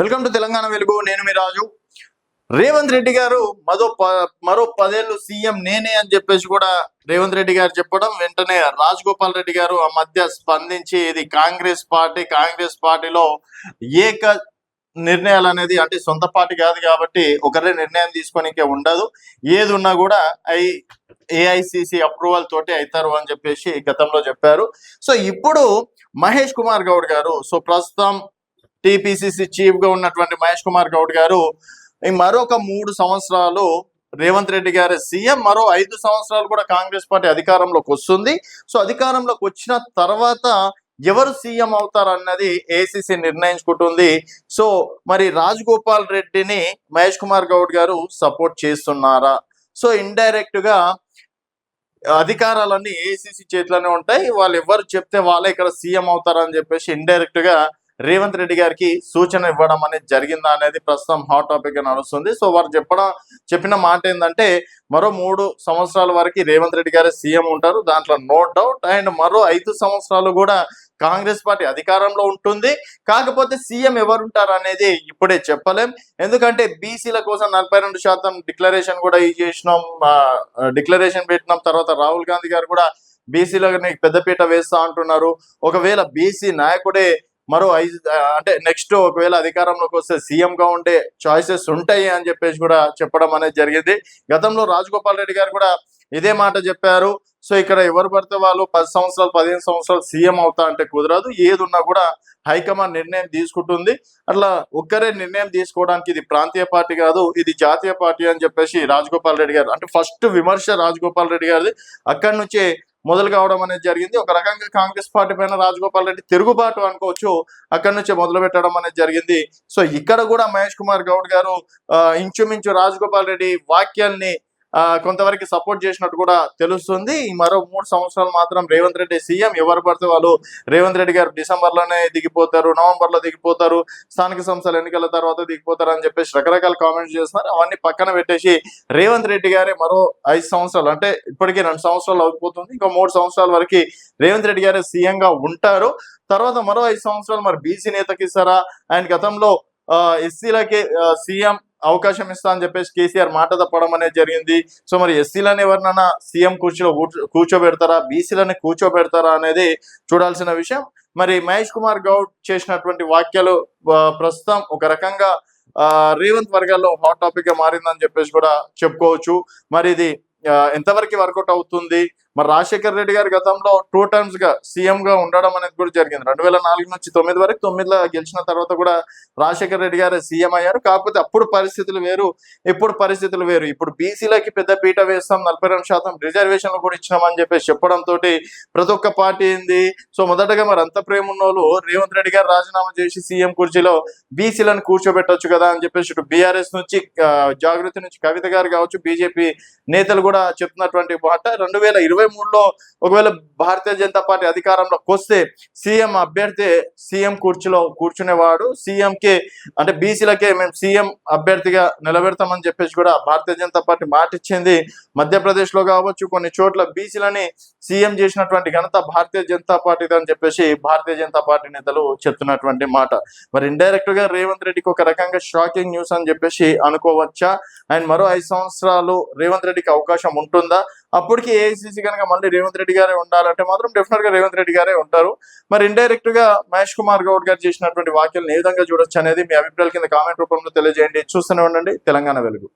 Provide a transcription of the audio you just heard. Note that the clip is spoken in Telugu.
వెల్కమ్ టు తెలంగాణ వెలుగు. నేను మీ రాజు. రేవంత్ రెడ్డి గారు మరో ప- మరో పదేళ్ళు సీఎం నేనే అని చెప్పేసి కూడా రేవంత్ రెడ్డి గారు చెప్పడం వెంటనే రాజగోపాల్ రెడ్డి గారు ఆ మధ్య స్పందించి ఇది కాంగ్రెస్ పార్టీ కాంగ్రెస్ పార్టీలో ఏక నిర్ణయాలు అనేది అంటే సొంత పార్టీ కాదు కాబట్టి ఒకరే నిర్ణయం తీసుకోనికే ఉండదు. ఏది ఉన్నా కూడా ఐ ఏఐసిసి అప్రూవల్ తోటి అవుతారు అని చెప్పేసి గతంలో చెప్పారు. సో ఇప్పుడు మహేష్ కుమార్ గౌడ్ గారు సో ప్రస్తుతం టిపిసిసి చీఫ్గా ఉన్నటువంటి మహేష్ కుమార్ గౌడ్ గారు మరొక మూడు సంవత్సరాలు రేవంత్ రెడ్డి గారి సీఎం మరో ఐదు సంవత్సరాలు కూడా కాంగ్రెస్ పార్టీ అధికారంలోకి వస్తుంది. సో అధికారంలోకి వచ్చిన తర్వాత ఎవరు సీఎం అవుతారు అన్నది ఏసీసీ నిర్ణయించుకుంటుంది. సో మరి రాజగోపాల్ రెడ్డిని మహేష్ కుమార్ గౌడ్ గారు సపోర్ట్ చేస్తున్నారా? సో ఇండైరెక్ట్గా అధికారాలన్నీ ఏసీసీ చేతిలోనే ఉంటాయి. వాళ్ళు ఎవరు చెప్తే వాళ్ళే ఇక్కడ సీఎం అవుతారని చెప్పేసి ఇండైరెక్ట్గా రేవంత్ రెడ్డి గారికి సూచన ఇవ్వడం అనేది జరిగిందా అనేది ప్రస్తుతం హాట్ టాపిక్ నడుస్తుంది. సో వారు చెప్పడం చెప్పిన మాట ఏంటంటే మరో మూడు సంవత్సరాల వరకు రేవంత్ రెడ్డి గారే సీఎం ఉంటారు. దాంట్లో నో డౌట్ అండ్ మరో ఐదు సంవత్సరాలు కూడా కాంగ్రెస్ పార్టీ అధికారంలో ఉంటుంది. కాకపోతే సీఎం ఎవరుంటారు అనేది ఇప్పుడే చెప్పలేం. ఎందుకంటే బీసీల కోసం నలభై రెండు శాతం డిక్లరేషన్ కూడా ఈ చేసినాం. డిక్లరేషన్ పెట్టినాం. తర్వాత రాహుల్ గాంధీ గారు కూడా బీసీలకు పెద్దపీట వేస్తా అంటున్నారు. ఒకవేళ బీసీ నాయకుడే మరో ఐదు అంటే నెక్స్ట్ ఒకవేళ అధికారంలోకి వస్తే సీఎంగా ఉండే చాయిసెస్ ఉంటాయి అని చెప్పేసి కూడా చెప్పడం అనేది జరిగింది. గతంలో రాజగోపాల్ రెడ్డి గారు కూడా ఇదే మాట చెప్పారు. సో ఇక్కడ ఎవరు పడితే వాళ్ళు పది సంవత్సరాలు పదిహేను సంవత్సరాలు సీఎం అవుతా అంటే కుదరదు. ఏది ఉన్నా కూడా హైకమాండ్ నిర్ణయం తీసుకుంటుంది. అట్లా ఒక్కరే నిర్ణయం తీసుకోవడానికి ఇది ప్రాంతీయ పార్టీ కాదు ఇది జాతీయ పార్టీ అని చెప్పేసి రాజగోపాల్ రెడ్డి గారు అంటే ఫస్ట్ విమర్శ రాజగోపాల్ రెడ్డి గారిది. అక్కడి నుంచే మొదలు కావడం అనేది జరిగింది. ఒక రకంగా కాంగ్రెస్ పార్టీ పైన రాజగోపాల్ రెడ్డి తిరుగుబాటు అనుకోవచ్చు. అక్కడి నుంచి మొదలు పెట్టడం అనేది జరిగింది. సో ఇక్కడ కూడా మహేష్ కుమార్ గౌడ్ గారు ఆ, ఇంచుమించు రాజగోపాల్ రెడ్డి వాక్యాల్ని కొంతవరకు సపోర్ట్ చేసినట్టు కూడా తెలుస్తుంది. మరో మూడు సంవత్సరాలు మాత్రం రేవంత్ రెడ్డి సీఎం. ఎవరు పడితే వాళ్ళు రేవంత్ రెడ్డి గారు డిసెంబర్లోనే దిగిపోతారు నవంబర్లో దిగిపోతారు స్థానిక సంస్థల ఎన్నికల తర్వాత దిగిపోతారు అని చెప్పేసి రకరకాల కామెంట్స్ చేస్తున్నారు. అవన్నీ పక్కన పెట్టేసి రేవంత్ రెడ్డి గారే మరో ఐదు సంవత్సరాలు అంటే ఇప్పటికీ రెండు సంవత్సరాలు అవుతుంది ఇంకా మూడు సంవత్సరాల వరకు రేవంత్ రెడ్డి గారే సీఎంగా ఉంటారు. తర్వాత మరో ఐదు సంవత్సరాలు మరి బీసీ నేతకి ఇస్తారా? ఆయన గతంలో ఎస్సీలకి సీఎం అవకాశం ఇస్తా అని చెప్పేసి కేసీఆర్ మాట తప్పడం అనేది జరిగింది. సో మరి ఎస్సీలను ఎవరినైనా సీఎం కుర్చీలో కూర్చోబెడతారా? బీసీలను కూర్చోబెడతారా అనేది చూడాల్సిన విషయం. మరి మహేష్ కుమార్ గౌడ్ చేసినటువంటి వాక్యాలు ప్రస్తుతం ఒక రకంగా రేవంత్ వర్గాల్లో హాట్ టాపిక్గా మారిందని చెప్పేసి కూడా చెప్పుకోవచ్చు. మరి ఇది ఎంతవరకు వర్కౌట్ అవుతుంది? మరి రాజశేఖర్ రెడ్డి గారు గతంలో టూ టైమ్స్గా సీఎం గా ఉండడం అనేది కూడా జరిగింది. రెండు వేల నాలుగు నుంచి తొమ్మిది వరకు తొమ్మిదిలో గెలిచిన తర్వాత కూడా రాజశేఖర్ రెడ్డి గారు సీఎం అయ్యారు. కాకపోతే అప్పుడు పరిస్థితులు వేరు ఇప్పుడు పరిస్థితులు వేరు. ఇప్పుడు బీసీలకి పెద్ద పీట వేస్తాం నలభై రెండు శాతం రిజర్వేషన్లు కూడా ఇచ్చినామని చెప్పేసి చెప్పడం తోటి ప్రతి ఒక్క పార్టీ ఏంది? సో మొదటగా మరి అంత ప్రేమ ఉన్న వాళ్ళు రేవంత్ రెడ్డి గారు రాజీనామా చేసి సీఎం కుర్చీలో బీసీలను కూర్చోబెట్టొచ్చు కదా అని చెప్పేసి ఇటు బీఆర్ఎస్ నుంచి జాగృతి నుంచి కవిత గారు కావచ్చు బీజేపీ నేతలు కూడా చెప్తున్నటువంటి మాట. రెండు వేల ఇరవై మూడులో ఒకవేళ భారతీయ జనతా పార్టీ అధికారంలోకి వస్తే సీఎం అభ్యర్థి సీఎం కుర్చీలో కూర్చునేవాడు. సీఎంకి అంటే బీసీలకే మేము సీఎం అభ్యర్థిగా నిలబెడతామని చెప్పేసి కూడా భారతీయ జనతా పార్టీ మాట ఇచ్చింది మధ్యప్రదేశ్లో కావచ్చు కొన్ని చోట్ల బీసీలని సీఎం చేసినటువంటి ఘనత భారతీయ జనతా పార్టీ అని చెప్పేసి భారతీయ జనతా పార్టీ నేతలు చెప్తున్నటువంటి మాట. మరి ఇండైరెక్ట్గా రేవంత్ రెడ్డికి ఒక రకంగా షాకింగ్ న్యూస్ అని చెప్పేసి అనుకోవచ్చా? అండ్ మరో ఐదు సంవత్సరాలు రేవంత్ రెడ్డికి అవకాశం ఉంటుందా? అప్పటికి ఏఐసిసి కనుక మళ్ళీ రేవంత్ రెడ్డి గారే ఉండాలంటే మాత్రం డెఫినెట్గా రేవంత్ రెడ్డి గారే ఉంటారు. మరి ఇండైరెక్ట్గా మహేష్ కుమార్ గౌడ్ గారు చేసినటువంటి వ్యాఖ్యలను ఏ విధంగా చూడొచ్చు అనేది మీ అభిప్రాయాల కింద కామెంట్ రూపంలో తెలియజేయండి. చూస్తూనే ఉండండి. తెలంగాణ వెలుగు.